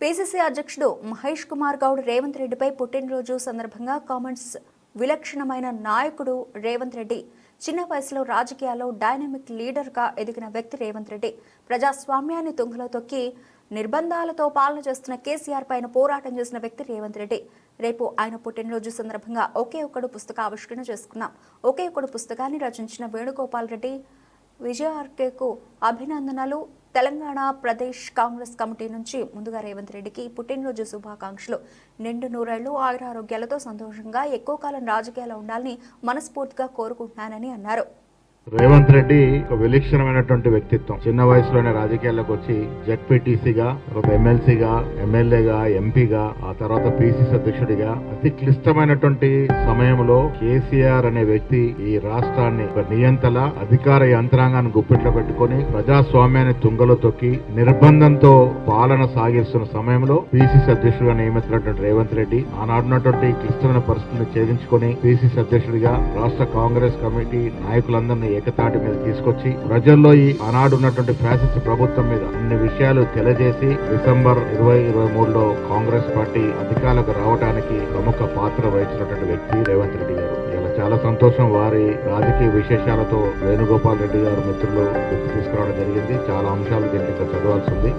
PCC అధ్యక్షుడు మహేష్ కుమార్ గౌడ్ రేవంత్ రెడ్డిపై పుట్టినరోజు సందర్భంగా కామెంట్స్. విలక్షణమైన నాయకుడు రేవంత్ రెడ్డి చిన్న వయసులో రాజకీయాల్లో డైనమిక్ లీడర్గా ఎదిగిన వ్యక్తి రేవంత్ రెడ్డి ప్రజాస్వామ్యాన్ని తుంగలో తొక్కి నిర్బంధాలతో పాలన చేస్తున్న కేసీఆర్ పైన పోరాటం చేసిన వ్యక్తి రేవంత్ రెడ్డి. రేపు ఆయన పుట్టినరోజు సందర్భంగా ఒకే ఒక్కడు పుస్తక ఆవిష్కరణ చేసుకున్నాం. ఒకే ఒక్కడు పుస్తకాన్ని రచించిన వేణుగోపాల్ రెడ్డి విజయార్కేకు అభినందనలు. తెలంగాణ ప్రదేశ్ కాంగ్రెస్ కమిటీ నుంచి ముందుగా రేవంత్ రెడ్డికి పుట్టినరోజు శుభాకాంక్షలు. నిండు నూరేళ్ళు ఆయురారోగ్యాలతో సంతోషంగా ఎక్కువ కాలం రాజకీయాల్లో ఉండాలని మనస్ఫూర్తిగా కోరుకుంటున్నానని అన్నారు. రేవంత్ రెడ్డి ఒక విలక్షణమైనటువంటి వ్యక్తిత్వం. చిన్న వయసులోనే రాజకీయాల్లోకి వచ్చి జెడ్పీటీసీగా తర్వాత ఎమ్మెల్సీగా ఎమ్మెల్యేగా ఎంపీగా ఆ తర్వాత పిసిసి అధ్యక్షుడిగా అతి క్లిష్టమైనటువంటి సమయంలో కేసీఆర్ అనే వ్యక్తి ఈ రాష్ట్రాన్ని ఒక నియంతల అధికార యంత్రాంగాన్ని గుప్పిట్లో పెట్టుకొని ప్రజాస్వామ్యాన్ని తుంగలో తొక్కి నిర్బంధంతో పాలన సాగిస్తున్న సమయంలో పిసిసి అధ్యక్షుడిగా నియమితున్నటువంటి రేవంత్ రెడ్డి ఆనాడున్నటువంటి క్లిష్టమైన పరిస్థితిని ఛేదించుకొని పిసిసి అధ్యక్షుడిగా రాష్ట్ర కాంగ్రెస్ కమిటీ నాయకులందరినీ ఏకతాటి మీద తీసుకొచ్చి ప్రజల్లో ఈ ఆనాడు ఉన్నటువంటి ఫ్యాసిస్ట్ ప్రభుత్వం మీద అన్ని విషయాలు తెలియజేసి డిసెంబర్ ఇరవై ఇరవై మూడులో కాంగ్రెస్ పార్టీ అధికారులకు రావడానికి ప్రముఖ పాత్ర వహించినటువంటి వ్యక్తి రేవంత్ రెడ్డి గారు. ఇలా చాలా సంతోషం వారి రాజకీయ విశేషాలతో వేణుగోపాల్ రెడ్డి గారు మిత్రులు తీసుకురావడం జరిగింది. చాలా అంశాలు దీనికి చదవాల్సింది చదవాల్సి ఉంది.